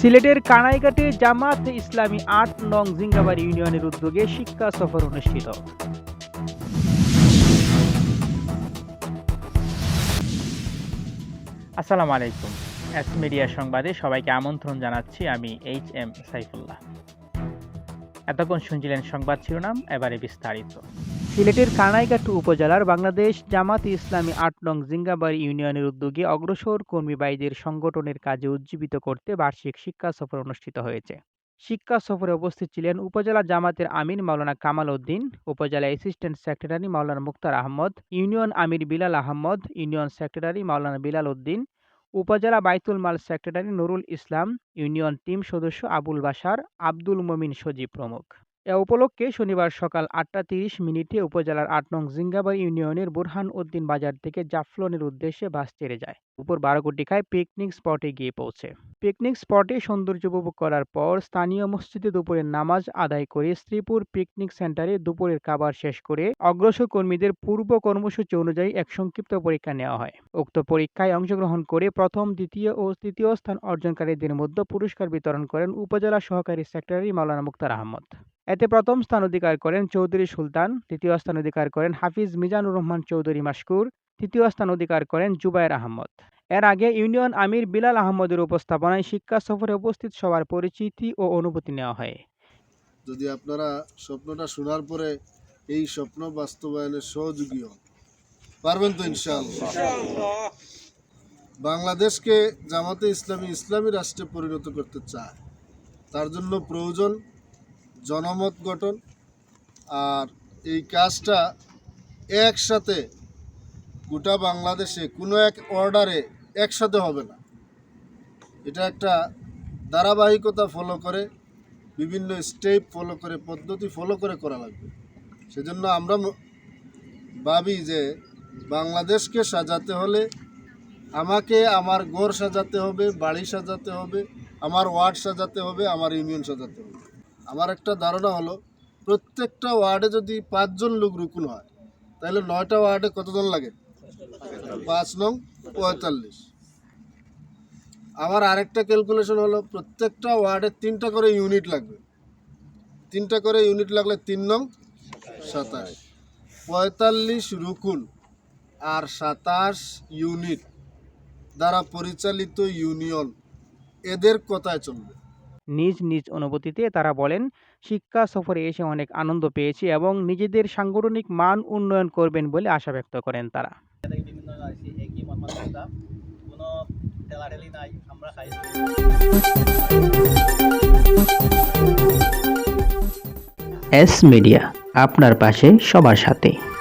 সিলেটের কানাইঘাটে জামাত ইসলামী আট নং জিঙ্গাবাড়ি ইউনিয়নের উদ্যোগে শিক্ষা সফর অনুষ্ঠিত। আসসালামু আলাইকুম। এস মিডিয়া সংবাদে সবাইকে আমন্ত্রণ জানাচ্ছি আমি এইচ এম সাইফুল্লাহ। এতক্ষণ শুনছিলেন সংবাদ শিরোনাম, এবারে বিস্তারিত। সিলেটের কানাইঘাট উপজেলার বাংলাদেশ জামাত ইসলামী আট নং জিঙ্গাবাড়ি ইউনিয়নের উদ্যোগে অগ্রসর কর্মী ভাইদের সংগঠনের কাজে উজ্জীবিত করতে বার্ষিক শিক্ষা সফর অনুষ্ঠিত হয়েছে। শিক্ষা সফরে উপস্থিত ছিলেন উপজেলা জামাতের আমির মাওলানা কামাল উদ্দিন, উপজেলা assistant secretary Maulana Mukhtar Ahmed, union আমির বিলাল আহমদ, ইউনিয়ন সেক্রেটারি মাওলানা বিলাল উদ্দিন, উপজেলা বাইতুল মাল secretary Nurul Islam, union team সদস্য আবুল বাশার, আব্দুল মমিন সজীব প্রমুখ। এ উপলক্ষে শনিবার সকাল আটটা তিরিশ মিনিটে উপজেলার আট নং জিঙ্গাবাড়ি ইউনিয়নের বুরহান উদ্দিন বাজার থেকে জাফলনের উদ্দেশ্যে বাস ছেড়ে যায়। উপর বারো কোটিকায় পিকনিক স্পটে গিয়ে পৌঁছে। পিকনিক স্পটে সৌন্দর্য উপভোগ করার পর স্থানীয় মসজিদে দুপুরের নামাজ আদায় করে শ্রীপুর পিকনিক সেন্টারে দুপুরের খাবার শেষ করে অগ্রসর কর্মীদের পূর্ব কর্মসূচি অনুযায়ী এক সংক্ষিপ্ত পরীক্ষা নেওয়া হয়। উক্ত পরীক্ষায় অংশগ্রহণ করে প্রথম, দ্বিতীয় ও তৃতীয় স্থান অর্জনকারীদের মধ্যে পুরস্কার বিতরণ করেন উপজেলা সহকারী সেক্রেটারি মাওলানা মুক্তার আহমদ। এতে প্রথম স্থান অধিকার করেন চৌধুরী সুলতান, দ্বিতীয় স্থান অধিকার করেন হাফিজ মিজানুর রহমান চৌধুরী মাসকুর তৃতীয় স্থান অধিকার করেন জুবায়ের আহমদ। এর আগে ইউনিয়ন আমির বিলাল আহমদের উপস্থাপনায় শিক্ষা সফরে উপস্থিত সবার পরিচিতি ও অনুভূতি নেওয়া হয়। যদি আপনারা স্বপ্নটা শোনার পরে এই স্বপ্ন বাস্তবায়নের সহযোগী হন, পারবেন তো ইনশাআল্লাহ। বাংলাদেশকে জামাতে ইসলামী ইসলামী রাষ্ট্রে পরিণত করতে চায়, তার জন্য প্রয়োজন জনমত গঠন আর এই কাজটা একসাথে গোটা বাংলাদেশে কোনো এক অর্ডারে একসাথে হবে না। এটা একটা ধারাবাহিকতা ফলো করে, বিভিন্ন স্টেপ ফলো করে, পদ্ধতি ফলো করে করা লাগবে। সেজন্য আমরা ভাবি যে বাংলাদেশকে সাজাতে হলে আমাকে আমার ঘর সাজাতে হবে, বাড়ি সাজাতে হবে, আমার ওয়ার্ড সাজাতে হবে, আমার ইউনিয়ন সাজাতে হবে। আমার একটা ধারণা হলো, প্রত্যেকটা ওয়ার্ডে যদি পাঁচজন লোক রুকুন হয়, তাহলে নয়টা ওয়ার্ডে কতজন লাগে? পাঁচ নং পঁয়তাল্লিশ। আমার আরেকটা ক্যালকুলেশন হলো, প্রত্যেকটা ওয়ার্ডে তিনটা করে ইউনিট লাগবে। তিনটা করে ইউনিট লাগলে তিন নং সাতাশ। পঁয়তাল্লিশ রুকুন আর সাতাশ ইউনিট দ্বারা পরিচালিত ইউনিয়ন, এদের কথায় চলবে। নিজ নিজ অনুভূতিতে তারা বলেন শিক্ষা সফরে এসে অনেক আনন্দ পেয়েছি এবং নিজেদের সাংগঠনিক মান উন্নয়ন করবেন বলে আশা ব্যক্ত করেন তারা। এস মিডিয়া আপনার পাশে সবার সাথে।